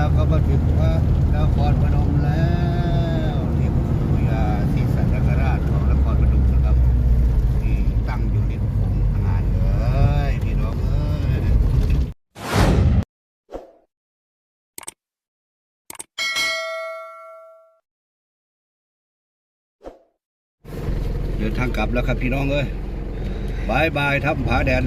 เราก็มาถึงพระนครพนมแล้วนี่คือยาที่สันนคราชของนครพนมนะครับที่ตั้งอยู่ริมโขงขนาดเลยพี่น้องเอ้ยเดินทางกลับแล้วครับพี่น้องเอ้ยบายบายทับผาแดน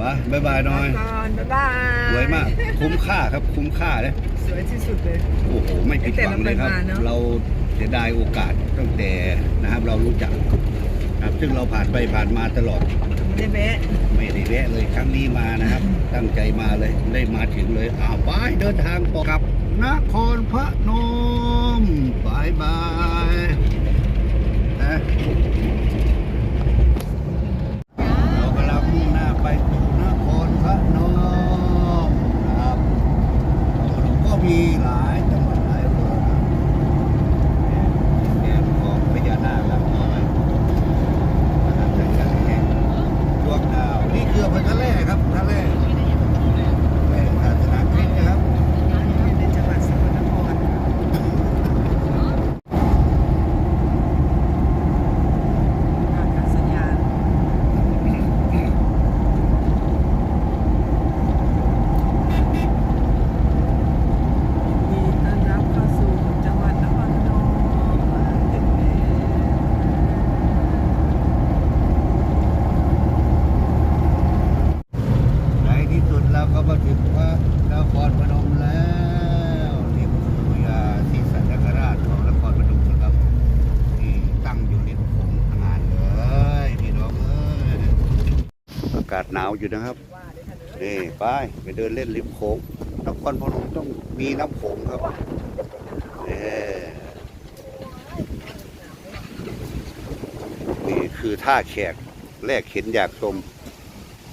วะบายบายหน่อยก่อนบ๊ายบายสวยมาก คุ้มค่าครับคุ้มค่าเลยสวยที่สุดเลย โอ้โหไม่ผิดหวังเลยครับตั้งแต่เราไปมาเนอะเราเสียดายโอกาสตั้งแต่นะครับ เรารู้จักครับ ซึ่งเราผ่านไปผ่านมาตลอดไม่ได้แวะไม่ได้แวะเลยครั้งนี้มานะครับ ตั้งใจมาเลยได้มาถึงเลยอ้าวไปเดินทางต่อกลับนครพนมบายบายนะเรากำลังมุ่งหน้าไปสู่นครพนมนะครับก็มีหลายจังหวัดหลายอำเภอนะเนี่ยของพญานาคแล้วก็ไปนะครับจากการแข่ง ดวงดาวนี่คืออำเภอทะเลครับทะเลแม่ศาสนาคริสต์นะครับ ในจังหวัดสกลนครอากาศยานยินดีต้อนรับเข้าสู่จังหวัดนครพนมมาถึงแล้ว ในที่สุดเราก็มาถึงพระนครพนมแล้วนี่คือยาที่สันนคราชของนครพนมนะครับที่ตั้งอยู่ริมโขงขนาดเลยพี่น้องเอ้ยอากาศหนาวอยู่นะครับนี่ไปไปเดินเล่นริมโขงนครพนมต้องมีน้ำโขงครับนี่คือท่าแขกแรกเห็นอยากชม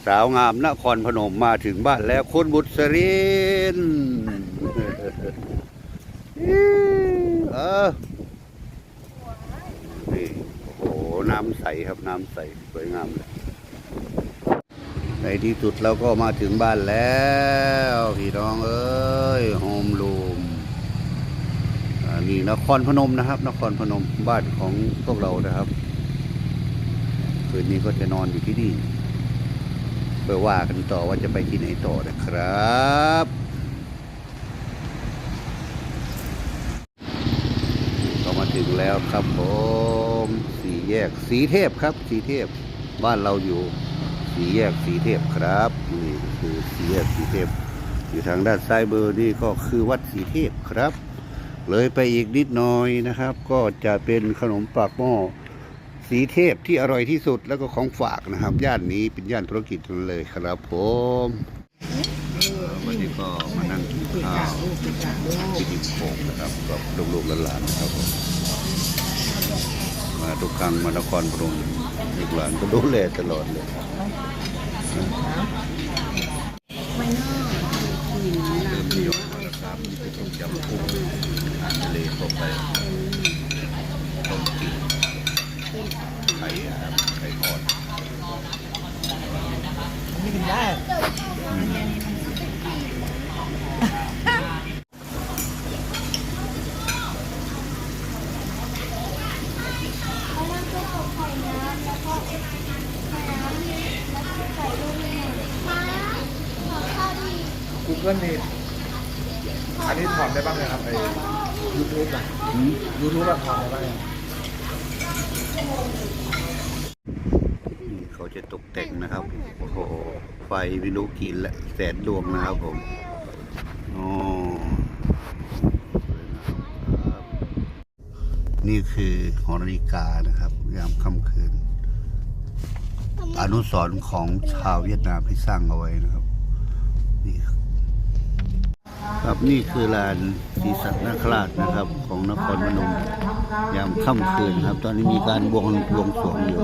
สาวงามนครพนมมาถึงบ้านแล้วคุณบุตรินเออนี่โอ้โหน้ำใสครับน้ำใสสวยงามเลย ในที่สุดเราก็มาถึงบ้านแล้ว พี่น้องเอ้ยโฮมรูมนี่นครพนมนะครับ นครพนมบ้านของพวกเรานะครับคืนนี้ก็จะนอนอยู่ที่นี่เพื่อว่ากันต่อว่าจะไปที่ไหนต่อนะครับก็มาถึงแล้วครับผมสีแยกสีเทพครับ สีเทพบ้านเราอยู่ สีแยกสีเทพครับนี่คือสีแยกสีเทพ อยู่ทางด้านซ้ายเบอร์นี่ก็คือวัดสีเทพครับ เลยไปอีกนิดหน่อยนะครับ ก็จะเป็นขนมปากหม้อสีเทพที่อร่อยที่สุดแล้วก็ของฝากนะครับย่านนี้เป็นย่านธุรกิจเลยครับผมวันนี้ก็มานั่งกินข้าวที่ดิบโขงนะครับกับลูกๆหลานๆนะครับผมมาทุกครั้งมานครพนม ลูกหลานก็ดูแลตลอดเลยเริ่มยกมาแล้วครับนี่คือต้มยำกุ้งอาหารทะเลเข้าไปต้มจืดไข่นะครับไข่ทอด ไม่กินได้ กูเกิลนี่อันนี้ถอดได้บ้างไหมครับไอ้ยูทูบอะ อืม ยูทูบแบบถอดได้บ้างไหม นี่เขาจะตกแต่งนะครับ โอ้โห ไฟไม่รู้กี่ละแสนดวงนะครับผมอ๋อนี่คือหอนาฬิกานะครับ ยามค่ำคืน อนุสรณ์ของชาวเวียดนามที่สร้างเอาไว้นะครับ นี่ครับ ครับนี่คือลานศรีสัตนาคราชนะครับ ของนครพนมยามค่ำคืนครับ ตอนนี้มีการบวงบวงสรวงอยู่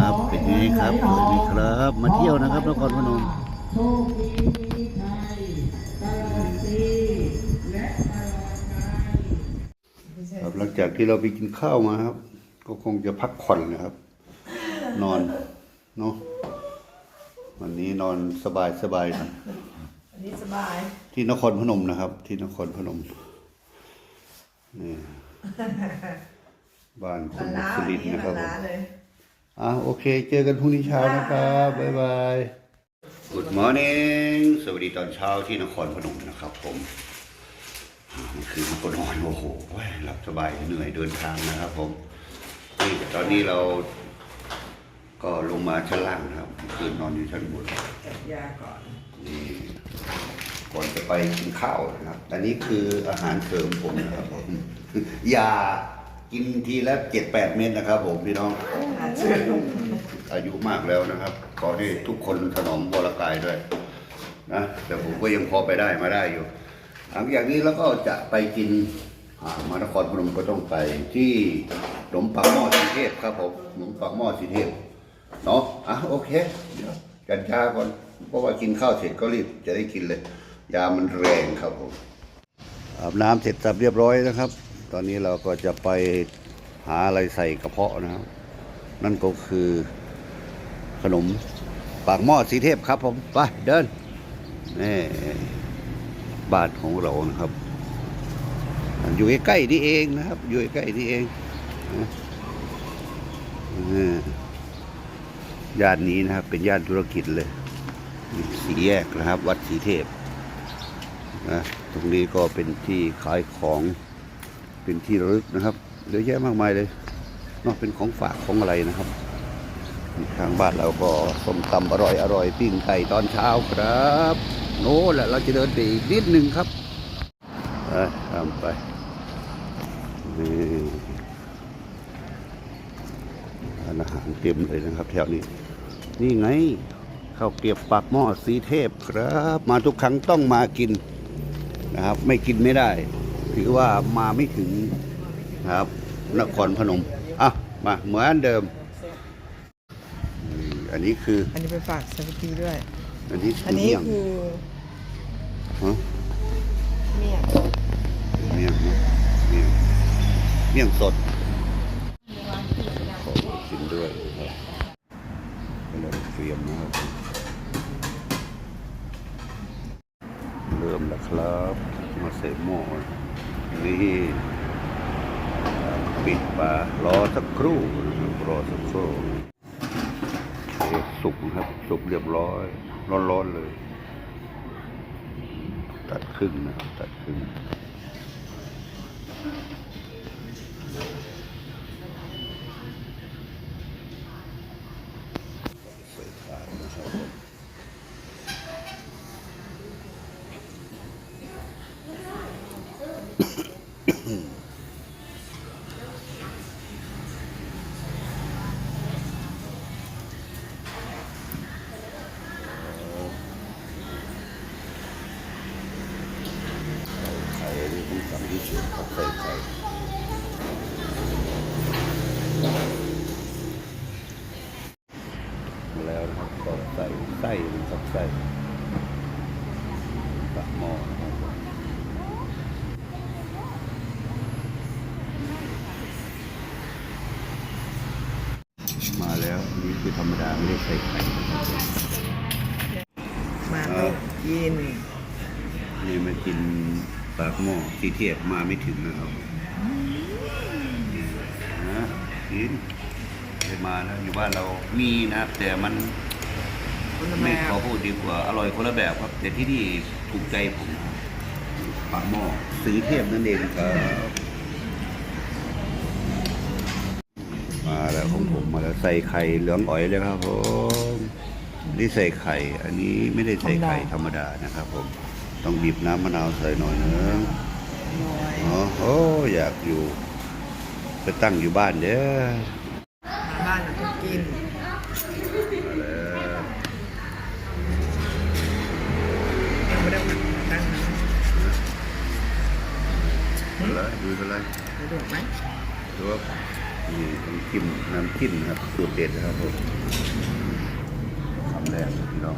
ครับเป็นยังไงครับสวัสดีครับ มาเที่ยวนะครับนครพนมครับหลังจากที่เราไปกินข้าวมาครับ ก็คงจะพักผ่อนนะครับ นอนเนาะวันนี้นอนสบายสบายน่อย อันนี้สบาย ที่นครพนมนะครับ ที่นครพนมนี่บ้านคุบัณนล้าสุอันรินทร์นี้นะคบัรับนผมล้าเลยอะโอเค เจอกันพรุ่งนี้เช้านะครับ บ๊ายบาย Good morning สวัสดีตอนเช้าที่นครพนมนะครับผมอ่าเมื่อคืนก็นอนโอ้โหหลับสบายเหนื่อยเดินทางนะครับผมนี่ตอนนี้เราก็ลงมาชั้นล่างนะครับเมื่อคืนนอนอยู่ชั้นบนเก็บยาก่อนนี่ ก่อนจะไปกินข้าวนะครับ อันนี้คืออาหารเสริมผมนะครับผมยากินทีละเจ็ดแปดเม็ดนะครับ ผมพี่น้องหาซื้ออายุมากแล้วนะครับ ขอให้ทุกคนถนอมวรกายด้วยนะแต่ผมก็ยังพอไปได้มาได้อยู่ หลังจากนี้แล้วก็จะไปกินอ่ามานครพนมก็ต้องไปที่ขนมปังหม้อสีเทพครับผมขนมปังหม้อสีเทพเนาะอะโอเค เดี๋ยวกันยาก่อน เพราะว่ากินข้าวเสร็จก็รีบจะได้กินเลย ยามันแรงครับผมอาบน้ำเสร็จสับเรียบร้อยนะครับ ตอนนี้เราก็จะไปหาอะไรใส่กระเพาะนะครับ นั่นก็คือขนมปากหม้อสีเทพครับผมไปเดินนี่บ้านของเรานะครับ อยู่ใกล้ๆนี่เองนะครับ อยู่ใกล้ๆนี่เองนะอ่าย่านนี้นะครับ เป็นย่านธุรกิจเลย สีแยกนะครับ วัดสีเทพนะตรงนี้ก็เป็นที่ขายของเป็นที่ระลึกนะครับเยอะแยะมากมายเลยนอกเป็นของฝากของอะไรนะครับทางบ้านเราก็ส้มตำอร่อยอร่อยปิ้งไก่ตอนเช้าครับโน่นแหละเราจะเดินไปอีกนิดหนึ่งครับไปตามไปนี่อาหารเต็มเลยนะครับ แถวนี้ นี่ไง ข้าวเกรียบปากหม้อสีเทพครับ มาทุกครั้งต้องมากินนะครับ ไม่กินไม่ได้ ถือว่ามาไม่ถึงครับนครพนมอะมาเหมือนเดิมนี่อันนี้คือ อันนี้ไปฝากสวัสดีด้วย อันนี้อันนี้เมี่ยงคือฮะเมี่ยงเมี่ยงนะเมี่ยงเมี่ยงสดขอกินด้วยครับก็เลยเตรียมนะครับ เริ่มแล้วครับ มาใส่หม้อนี่ปิดฝารอสักครู่รอสักครู่สุกนะครับ สุกเรียบร้อย ร้อนๆเลย ตัดครึ่งนะตัดครึ่ง ใส่ไส้นะครับไส้ปากหม้อมาแล้วนี่คือธรรมดาไม่ได้ใส่ไข่นะครับผมมาต้องกินนี่มากินปากหม้อที่เทียบมาไม่ถึงนะครับนะกินได้มาแล้วอยู่บ้านเรามีนะแต่มัน คนละไม่แบบขอพูดดีกว่า อร่อยคนละแบบครับ แต่ที่นี่ถูกใจผมปากหม้อสีเทพนั่นเองครับมาแล้วของผมมาแล้วใส่ไข่เหลืองอ๋อยเลยครับผมนี่ใส่ไข่ อันนี้ไม่ได้ใส่ไข่ธรรมดานะครับ ผมต้องบีบน้ำมะนาวใส่หน่อยนึง น้อย อ๋อโอ้อยากอยู่ ไปตั้งอยู่บ้านเด้อ มาแล้วดูไปเลยสะดวกไหมดูว่านี่น้ำจิ้มน้ำจิ้มนะครับสูตรเด็ดนะครับผมคำแรกพี่น้อง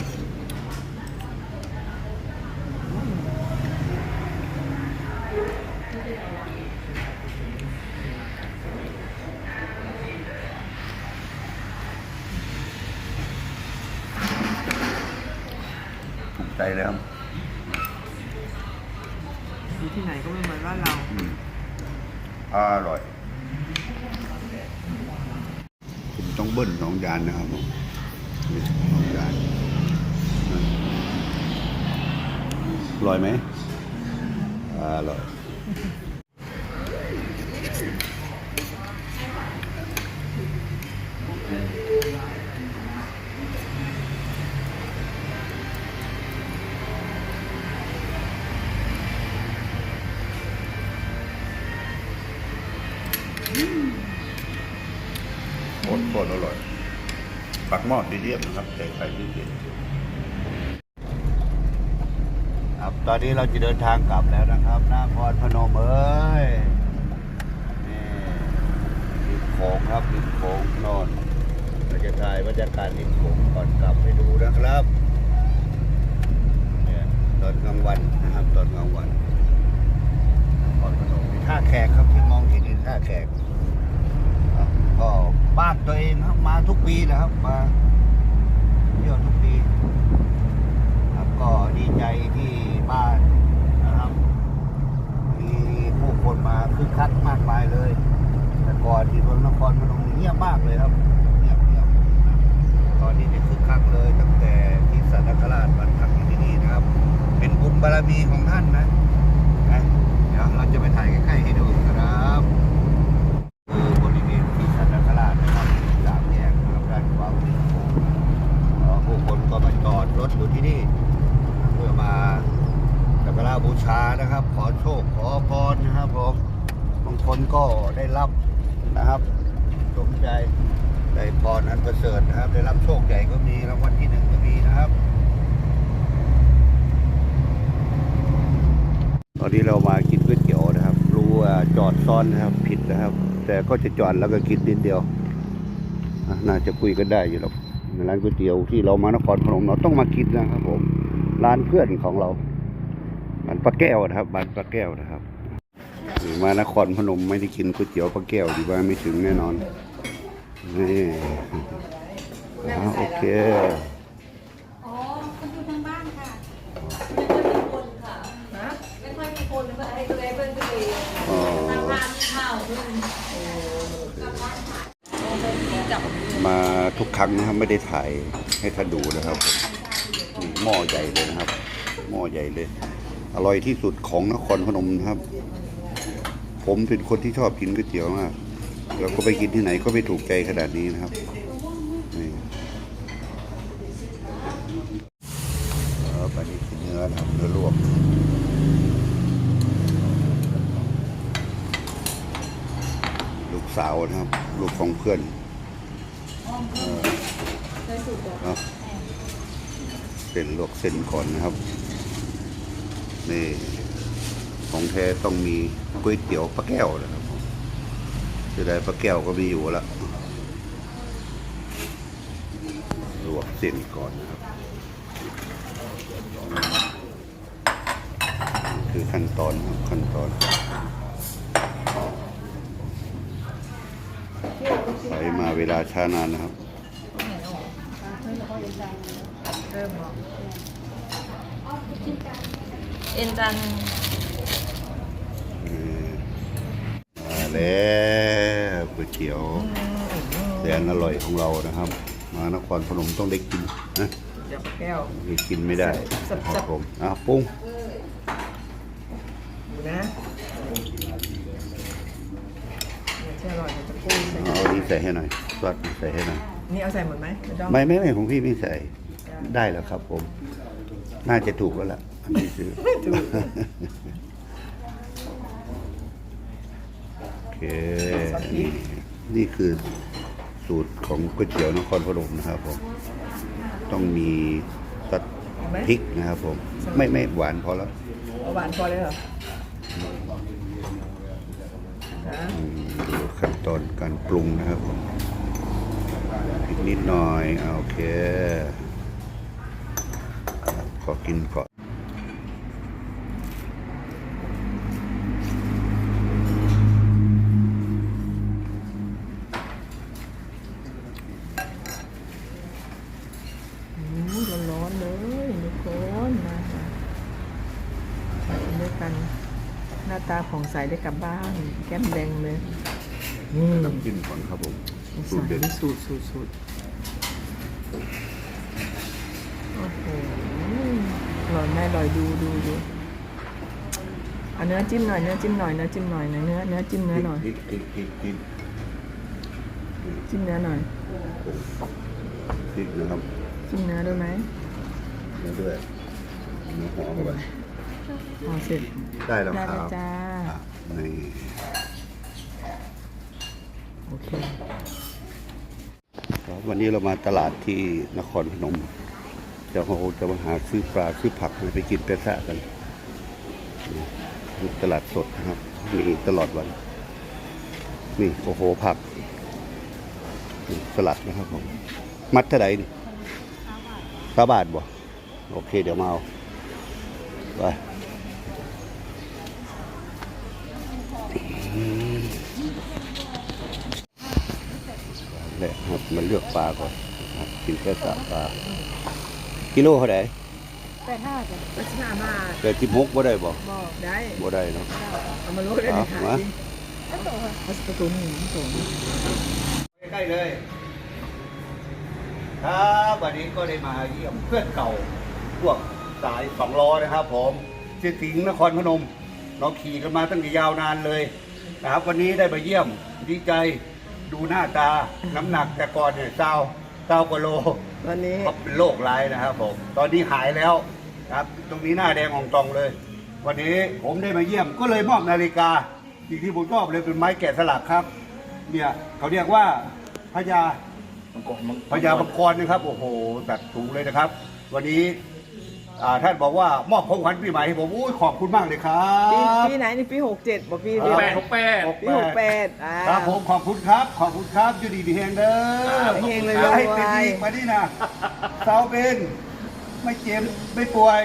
ใจเลยครับ ไหนก็ไม่เหมือนบ้านเรา อืมอร่อยผมต้องเบิ้ลสองจานนะครับผมนี่สองจานนั่นอร่อยไหมอร่อย หม้อดีเดียมนะครับใส่ไข่ดีเดียมครับตอนนี้เราจะเดินทางกลับแล้วนะครับนครพนมเอ้ยนี่ริมโขงครับริมโขงนอนเราจะถ่ายบรรยากาศริมโขงก่อนกลับไปดูนะครับเนี่ยตอนกลางวันนะครับ ตอนกลางวันนครพนมมีท่าแขกครับที่มองเห็นนี่ท่าแขก ครับก็บ้านตัวเองครับมาทุกปีนะครับ มาเที่ยวทุกปีครับก็ดีใจที่บ้านนะครับ มีผู้คนมาคึกคักมากมายเลย แต่ก่อนที่เมืองนครพนมเงียบมากเลยครับเงียบเงียบตอนนี้เนี่ยคึกคักเลย ตั้งแต่ที่สัตนคราชมาพักอยู่ที่นี่นะครับ เป็นบุญบารมีของท่านนะนะเดี๋ยวเราจะไปถ่ายใกล้ๆให้ดูครับ คือบริเวณที่สันนคราชนะครับสามแยกนะครับด้านขวามือของผมเอ่อผู้คนก็มาจอดรถอยู่ที่นี่ เพื่อมาสักการะบูชานะครับ ขอโชคขอพรนะครับผมบางคนก็ได้รับนะครับสม ใจได้พรอันประเสริฐนะครับ ได้รับโชคใหญ่ก็มีรางวัลที่หนึ่งก็มีนะครับ ตอนนี้เรามากินก๋วยเตี๋ยวนะครับ รู้ว่าจอดซ้อนนะครับผิดนะครับ แต่ก็จะจอดแล้วก็กินนิดเดียวน่าจะคุยกันได้อยู่หรอกร้านก๋วยเตี๋ยวที่เรามานครพนมเราต้องมากินนะครับ ผม ร้านเพื่อนของเราร้านป้าแก้วนะครับร้านป้าแก้วนะครับมานครพนมไม่ได้กินก๋วยเตี๋ยวป้าแก้วดีกว่าไม่ถึงแน่นอน นี่อะโอเคอ๋อคนอยู่ทางบ้านค่ะไม่ค่อยมีคนค่ะนะไม่ค่อยมีคนเลยไอ้เลยเพื่อนก็เลยอ๋อทำงานข่าวด้วยกลับบ้านค่ะจับมาทุกครั้งนะครับไม่ได้ถ่ายให้ท่านดูนะครับนี่หม้อใหญ่เลยนะครับ หม้อใหญ่เลย อร่อยที่สุดของนครพนมนะครับ ผมเป็นคนที่ชอบกินก๋วยเตี๋ยวมาก แล้วก็ไปกินที่ไหนก็ไม่ถูกใจขนาดนี้นะครับนี่อันนี้คือเนื้อนะครับเนื้อลวกลูกสาวนะครับ ลูกของเพื่อนเนาะเส้นลวกเส้นก่อนนะครับนี่ของแท้ต้องมีก๋วยเตี๋ยวปลาแก้วนะครับ จะได้ปลาแก้วก็มีอยู่แล้วลวกเส้นก่อนนะครับนี่คือขั้นตอนครับขั้นตอนใส่มาเวลาช้านานนะครับเริ่มเหรอเอ็นจันมาแล้วก๋วย เตี๋ยวแสนอร่อยของเรานะครับ มานครพนมต้องได้กินนะเดี๋ยวแก้วไม่กินไม่ได้สับๆครับผมอะปรุงดูนะไม่ใช่อร่อยแต่จะกุ้งใส่เอาอันนี้ใส่ให้หน่อยซอสใส่ให้หน่อยนี่เอาใส่หมดไหมไม่ต้องไม่ไม่ไม่ของพี่ไม่ใส่ได้แล้วครับผม น่าจะถูกแล้วล่ะอันนี้ซื้อถูกโอเค นี่นี่คือสูตรของก๋วยเตี๋ยวนครพนมนะครับผม ต้องมีซอสเอาไหมพริกนะครับผม ไม่ไม่หวานพอแล้วเอาหวานพอเลยเหรอนะอืมดูขั้นตอนการปรุงนะครับผมอีกนิดหน่อยอ่าโอเคขอกินก่อนาตาผ่องใสได้กลับบ้าน แก้มแดงเลยนี่น้ำจิ้มก่อนครับผมสูสูตตรรเด็ดสูตรสูตรสูตรโอ้โหอร่อยไหมอร่อยดูดูดูเอาเนื้อจิ้มหน่อยเนื้อจิ้มหน่อยเนื้อจิ้มหน่อยเนื้อเนื้อเนื้อจิ้มเนื้อหน่อยพริกพริกพริกพริกจิ้มเนื้อหน่อยพริกนะครับจิ้มเนื้อด้วยไหมเนื้อด้วยเนื้อหอมเข้าไปพอเสร็จได้แล้วได้คแล้รัวบจ้าอะ นี่โอเควันนี้เรามาตลาดที่นครพนมจะโหจะมาหาซื้อปลาซื้อผักไปกินเปซ่ากันตลาดสดนะครับ มีตลอดวัน นี่โอ้โหผักสลัดนะครับผมมัดเท่าไหร่นี่สาบาทบ่โอเคเดี๋ยวมาเอาไป แหละครับมันเลือกปลาก่อนนะครับกินแค่สามปลากิโลเท่าไหร่แปดห้าจ้ะลักษณะมาเกิดที่มุกบ่ได้บ่บอกได้บ่ได้เนาะเอามาโรยได้ในเอาถาดมาจริงเอาสตูนหนึ่งสองใกล้ๆเลยครับวันนี้ก็ได้มาเยี่ยมเพื่อนเก่า พวกสายสองล้อนะครับ ผมชื่อสิงห์นครพนม เราขี่กันมาตั้งแต่ยาวนานเลยนะครับวันนี้ได้มาเยี่ยมดีใจ ดูหน้าตา น้ำหนักแต่ก่อนเนี่ยเจ้าเจ้ากว่าโลตอนนี้เขาเป็นโรคร้ายนะครับผม ตอนนี้หายแล้วครับ ตรงนี้หน้าแดงของตองเลย วันนี้ผมได้มาเยี่ยมก็เลยมอบนาฬิกาสิ่งที่ผมชอบเลยเป็นไม้แกะสลักครับ เนี่ยเขาเรียกว่าพญามังกรมังพญาบังกรนะครับ โอ้โหตัดสูงเลยนะครับ วันนี้ อ่าท่านบอกว่ามอบของขวัญปีใหม่ให้ผมอุ้ยขอบคุณมากเลยครัปีบ ปีไหนนี่ปีหกเจ็ดบอกปีคเดีรัยวบแปดหกแปด ปีหกแปดอ่า ครับผมขอบคุณครับ ขอบคุณครับอยู่ดีดีเฮงเด้อเฮงเลยขอบคุณครับรวยให้เป็นดีมานี่นะเซาเป็นไม่เจ็บไม่ป่วย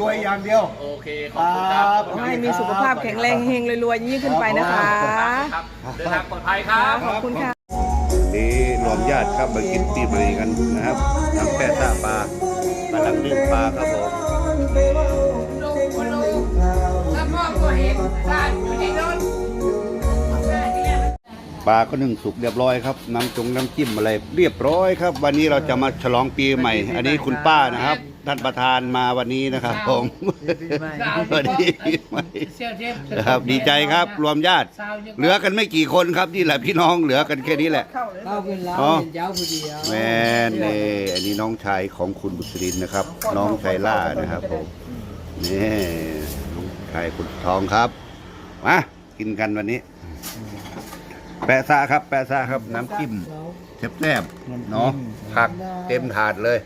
รวยอย่างเดียว โอเค ขอบคุณครับขอให้มีสุขภาพแข็งแรงเฮงๆรวยๆยิ่งขึ้นไปนะคะ ครับเดินทางปลอดภัยครับ ขอบคุณค่ะ นี่รวมญาติครับมากินปีใหม่กันนะครับทำแป้ซ่าปลากำลังนึ่งปลาครับผมถ้าพ่อก็เห็นร้าอยู่ในรถปลาก็นึ่งสุกเรียบร้อยครับน้ำจงน้ำจิ้มอะไรเรียบร้อยครับ วันนี้เราจะมาฉลองปีใหม่ อันนี้คุณป้านะครับ ท่านประธานมาวันนี้นะครับ ผมสวัสดีปีใหม่เซี่ยวเทพนะครับดีใจครับรวมญาติ เหลือกันไม่กี่คนครับนี่แหละพี่น้องเหลือกันแค่นี้แหละเข้าเป็นเราอ๋อเป็นเจ้าผู้เดียวแม่นเน่อันนี้น้องชายของคุณบุษรินนะครับ น้องชายล่านะครับผมนี่น้องชายคุณทองครับมากินกันวันนี้ แปะซาครับ แปะซาครับน้ำจิ้มแซ่บๆเนาะผักเต็มถาดเลย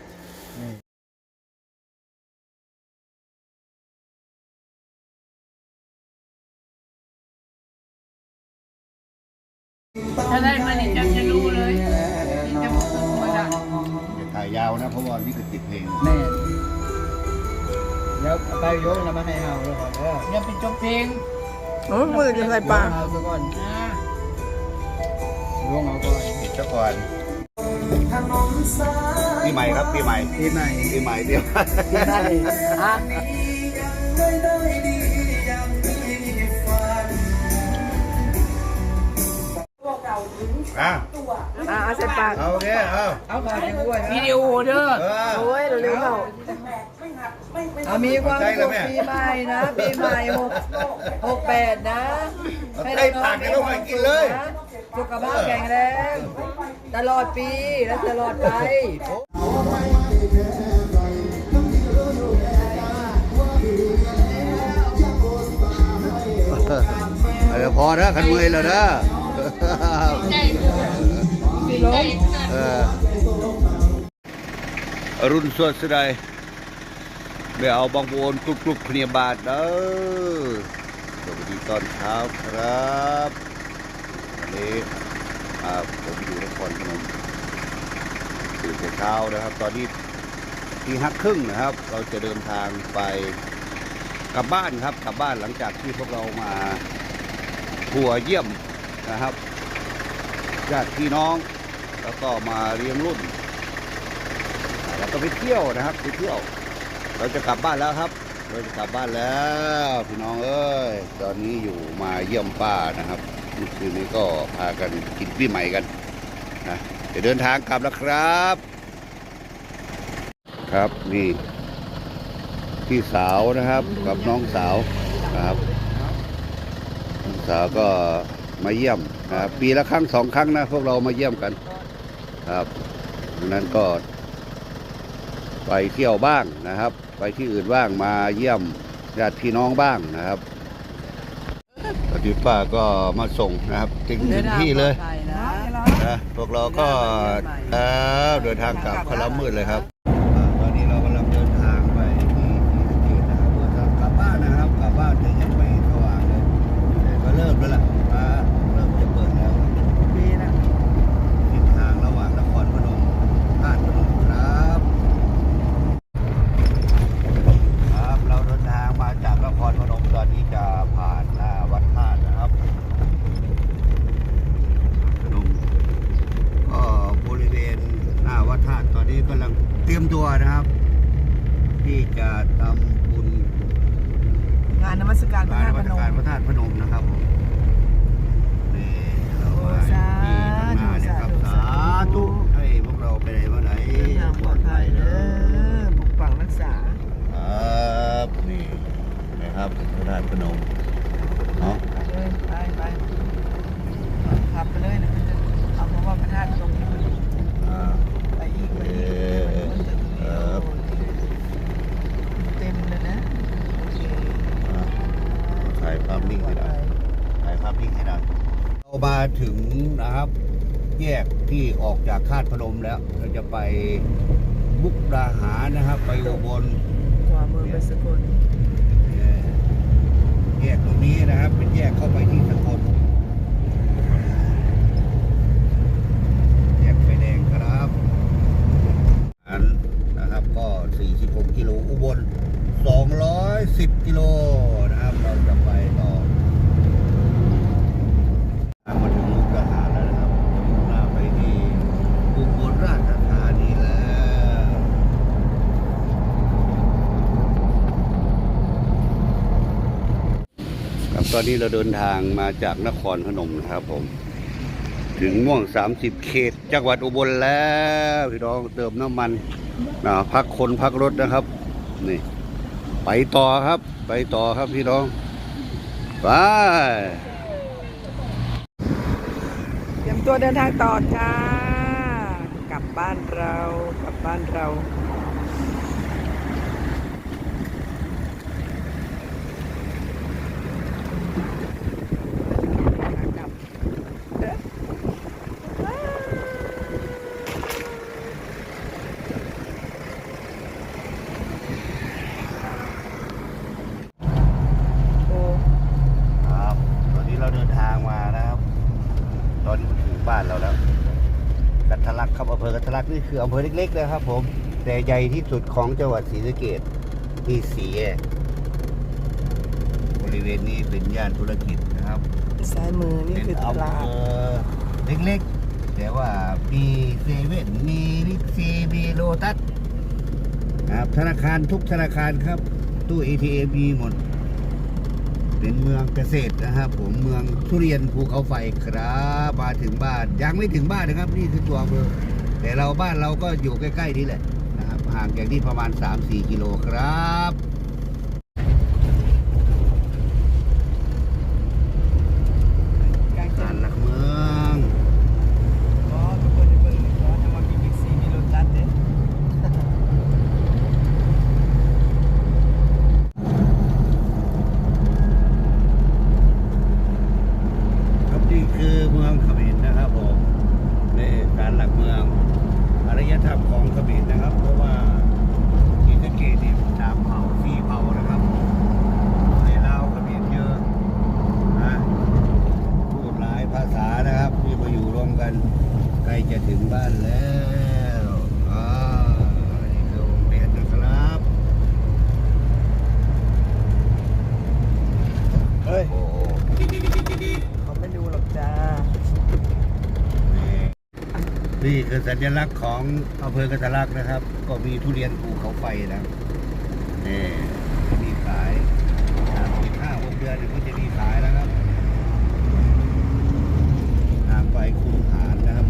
ถ้าได้มาเนี่ยจะจะรู้เลยจะบอกว่าธรรมดาจะถ่ายยาวนะเพราะว่านี่คือติดเพลงแม่เดี๋ยวไปยกแล้วมาให้เอาแล้วก่อนเอออย่าไปจบเพลงโอ้ยมือจะใส่ปลาเอาซะก่อนนะลงเอาก่อนปิดซะก่อนปีใหม่ครับปีใหม่ปีใหม่ปีใหม่เดียวปีใหม่อะ อะอ่าเอาใส่ปากเอาเนี้ยเอาเอาขาจังด้วยวิดีโอเด้อเออ โอ้ยเร็วๆเข้าเอามีความใจแล้สุวขแม่ปีใหม่นะปีใหม่หกหกแปดนะเอาใกล้ปากเดี๋ยวเราไปกินเลยนะสุขภาพแข็งแรงตลอดปีและตลอดไป เออพอนะขันมือแล้วนะเอออ รุณสวัสดิ์ไม่เอาบางโวนกรุบกรุบเคลียบาทเด้อสวัสดีตอนเช้าครับวันนี้อ่ผมอยู่นครพนมตื่นแต่เช้านะครับ ตอนนี้ที่ห้าครึ่งนะครับ เราจะเดินทางไปกลับบ้านครับกลับบ้านหลังจากที่พวกเรามาทัวร์เยี่ยมนะครับ ญาติพี่น้อง แล้วก็มาเลี้ยงรุ่นแล้วก็ไปเที่ยวนะครับไปเที่ยว เราจะกลับบ้านแล้วครับเราจะกลับบ้านแล้วพี่น้องเอ้ยตอนนี้อยู่มาเยี่ยมป้านะครับเมื่อคืนนี้ก็พากันกินปีใหม่กันนะจะเดินทางกลับแล้วครับ ครับนี่พี่สาวนะครับกับน้องสาวนะครับน้องสาวก็ มาเยี่ยมนะครับปีละครั้งสองครั้งนะพวกเรามาเยี่ยมกันครับดังนั้นก็ ไปเที่ยวบ้างนะครับ ไปที่อื่นบ้างมาเยี่ยมญาติพี่น้องบ้างนะครับปฏิป้าก็มาส่งนะครับถึงถึงที่เลยไปนะนะพวกเราก็เอ่อเดินทางกลับคนละมืดเลยครับอ่าตอนนี้เรากำลังเดินทางไปที่ที่สะเกษนะครับเดินทางกลับบ้านนะครับ กลับบ้านแต่ยังไม่สว่างเลยแต่ก็เริ่มแล้วล่ะอ่าเริ่มจะเปิดแล้ว ดีนะ ทิศทางระหว่างนครพนมธาตุพนมครับ ครับเราเดินทางมาจากนครพนมตอนนี้จะผ่านหน้าวัดธาตุนะครับพนมก็บริเวณหน้าวัดธาตุตอนนี้กำลังเตรียมตัวนะครับ ที่จะทำบุญ งานนมัสการพระ งาน ธาตุ วั พ ด นม การพระธาตุพนมนะครับผมนี่เรามาที่ข้างหน้าเนี่ยครับสาธุให้พวกเราไปไหนมาไหน เดินทางปลอดภัยเด้อปกปักรักษา ครับนี่นะครับพระธาตุพนมเนาะ เลยไปไปขับไปเลยนะมันจะเอาเพราะว่าพระธาตุตรงนี้มัน อ่า ไปอีกไปอีกมันจะตรงนี้เต็มเลยนะโอเค อ่าถ่ายภาพนิ่งให้ได้ถ่ายภาพนิ่งให้ได้เรามาถึงนะครับ แยกที่ออก จากคาดพนมแล้ว เราจะไปมุกดาหารนะครับ ไปอุบลขวามือไปสกลแยกตรงนี้นะครับ เป็นแยกเข้าไปที่สกลแยกไฟแดงครับ อันนะครับก็ 46 กิโลอุบล 210 กิโลนะครับ เราจะไปต่อมาถึงมุกดาหารแล้วนะครับจะมุ่งหน้าไปที่อุบลราชธานีแล้ว ครับ ตอนนี้เราเดินทางมาจากนครพนมนะครับผม ถึงม่วง 30 เขต จังหวัดอุบลแล้วพี่น้องเติมน้ำมันนะพักคนพักรถนะครับ นี่ ไปต่อครับ ไปต่อครับพี่น้อง ไป เตรียมตัวเดินทางต่อจ้ากลับบ้านเรา กลับบ้านเรา โอ้ ครับ ตอนนี้เราเดินทางมานะครับ ตอนนี้มาถึงบ้านเราแล้ว กันทะลักครับอำเภอกันทะลักนี่ คืออำเภอเล็ก ๆ นะครับผม แต่ใหญ่ที่สุดของจังหวัดศรีสะเกษที่สีแยกบริเวณนี้เป็นย่านธุรกิจนะครับซ้ายมือนี่เป็นคือตอำลาเภดอเล็กๆ แต่ว่ามีเซเว่นมีวิกซีมีโลตัสครับธนาคารทุกธนาคารครับ ตู้ ATM มีหมด เป็นเมืองเกษตรนะครับ ผมเมืองทุเรียนภูเขาไฟครับมาถึงบ้าน ยังไม่ถึงบ้านนะครับ นี่คือตัวอำเภอ แต่เราบ้านเราก็อยู่ใกล้ๆนี่แหละนะครับห่างจากนี่ประมาณ 3-4 กิโลครับ สัญลักษณ์ของอำเภอกระตะลักนะครับ ก็มีทุเรียนภูเขาไฟนะนี่มีขายอีกห้าหกเดือนก็จะมีขายแล้วครับทางไปคูหารนะครับ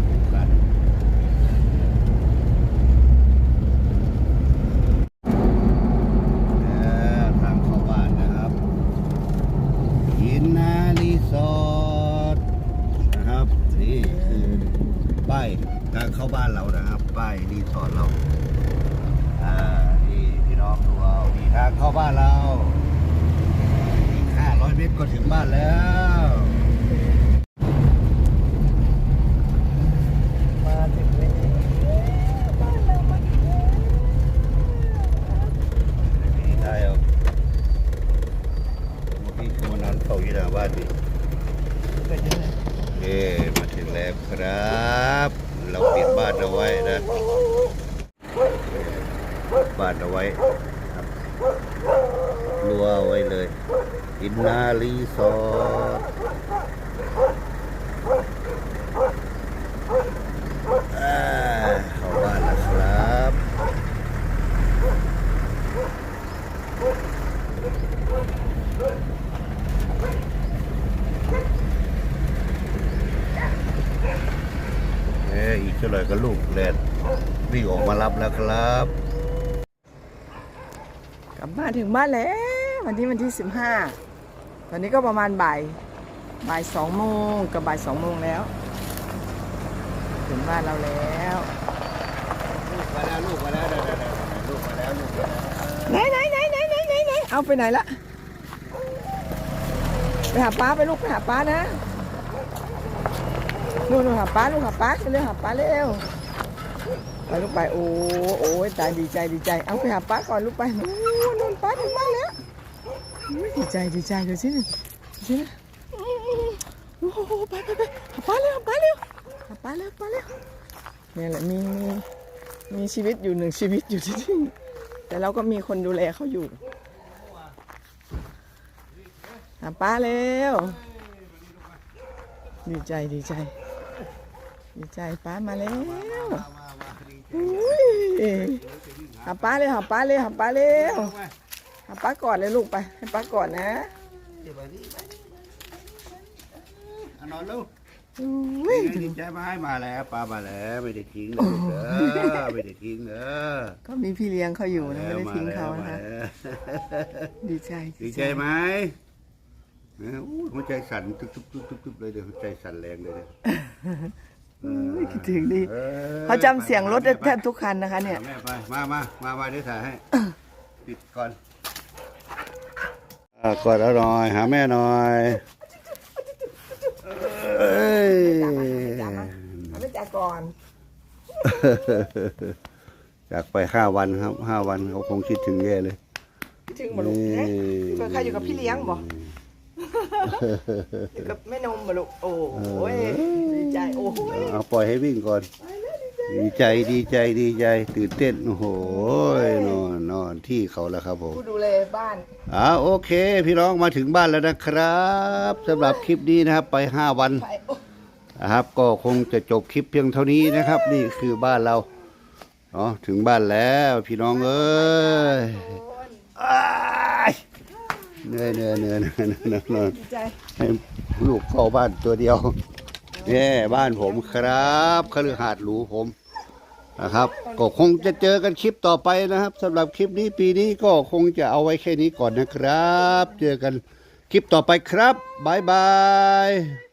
บบ้านถึงบ้านแล้ว วันนี้วันที่สิบห้าตอนนี้ก็ประมาณบ่ายบ่ายสองโมงกับบ่ายสองโมงแล้ว ถึงบ้านเราแล้วลูกมาแล้วลูกมาแล้วลูกมาแล้วลูกมาแล้วไหนไหนไหนไหนไหนไหนไหนเอาไปไหนละไปหาป้าไปลูกไปหาป้านะนู่นนู่นหาป้าลูกหาป้าไปเร็วหาป้าเร็ว ไปลูกไปโอ้โอ้ยตายดีใจดีใจ เอาไปหาป้าก่อนลูกไปนู่นนู่นป้าถึงบ้านแล้วดีใจดีใจเดี๋ยวสิดูสินะโอ้โหไปไปไปหาป้าเร็วหาป้าเร็วหาป้าเร็วป้าเร็วเนี่ยแหละมีมีมีชีวิตอยู่หนึ่งชีวิตอยู่ที่นี่แต่เราก็มีคนดูแลเขาอยู่หาป้าเร็วดีใจดีใจ ดีใจป้ามาแล้ว หาป้าเร็วหาป้าเร็วหาป้าเร็วหาป้ากอดเลยลูกไป ให้ป้ากอดนะอะนอนลูกอุ้ยดีใจไหมมาแล้วป้ามาแล้วไม่ได้ทิ้งเลยเด้อไม่ได้ทิ้งเด้อก็มีพี่เลี้ยงเขาอยู่นะไม่ได้ทิ้งเขามนะคะแล้วดีใจดีใจไหมเอออู้หัวใจสั่นตุ๊บตุ๊บตุ๊บตุ๊บตุ๊บเลยเดี๋ยวหัวใจสั่นแรงเลยเนี่ย อุ้ยคิดถึงดีเขาจำเสียงรถได้แทบทุกคันนะคะ เนี่ย แม่ไป มามามามาเดี๋ยวถ่ายให้ ปิดก่อนอ่ากอดแล้วหน่อย หาแม่หน่อยเอ้ยเอาไปจากก่อนจากไปห้าวันครับห้าวันเขาคงคิดถึงแย่เลย คิดถึงบ่ลูกนะอยู่กับใครอยู่กับพี่เลี้ยงบ่อยู่กับแม่นมบ่ลูกโอ้ เอ ปล่อยให้วิ่งก่อน ดีใจดีใจดีใจ ตื่นเต้นโอ้โหนอนนอนที่เขาแล้วครับผมผู้ดูแลบ้านอ่าโอเค พี่น้องมาถึงบ้านแล้วนะครับสำหรับคลิปนี้นะครับไปห้าวันไปโอ้นะครับ ก็คงจะจบคลิปเพียงเท่านี้นะครับ นี่คือบ้านเราเนาะถึงบ้านแล้วพี่น้องเอ้ยอ้ายเหนื่อยเหนื่อยเหนื่อยเหนื่อยเหนื่อยเหนื่อย ดีใจ ให้ลูกเข้าบ้านตัวเดียว เนี่ยบ้านผมครับคฤหาสน์หรูผมนะครับ ก็คงจะเจอกันคลิปต่อไปนะครับสำหรับคลิปนี้ปีนี้ก็คงจะเอาไว้แค่นี้ก่อนนะครับ เจอกันคลิปต่อไปครับบ๊ายบาย